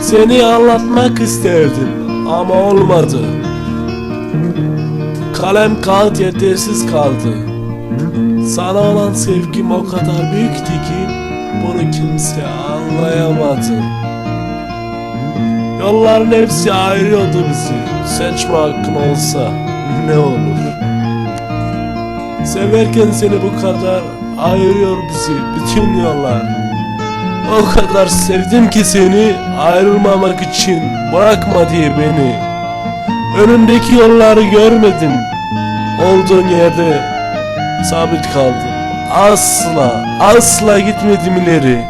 Seni anlatmak isterdim ama olmadı. Kalem kağıt yetersiz kaldı. Sana olan sevgim o kadar büyüktü ki bunu kimse anlayamadı. Yolların hepsi ayırıyordu bizi. Seçme hakkın olsa ne olur? Severken seni bu kadar ayırıyor bizi bütün yollar. O kadar sevdim ki seni ayrılmamak için bırakma diye beni. Önündeki yolları görmedim. Olduğun yerde sabit kaldım. Asla, asla gitmedim ileri.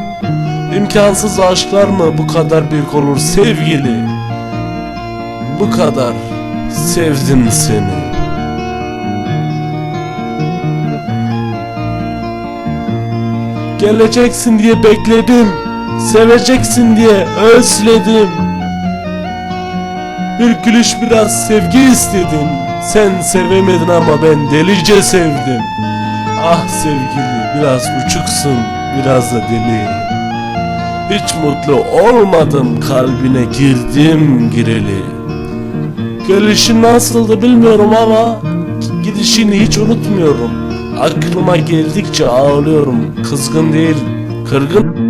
İmkansız aşklar mı bu kadar büyük olur sevgili? Bu kadar sevdim seni. Geleceksin diye bekledim. Seveceksin diye özledim. Bir gülüş biraz sevgi istedim. Sen sevemedin ama ben delice sevdim. Ah sevgili biraz uçuksun biraz da deli. Hiç mutlu olmadım kalbine girdim gireli. Gelişin nasıldı bilmiyorum ama gidişini hiç unutmuyorum. Aklıma geldikçe ağlıyorum. Kızgın değil, kırgın.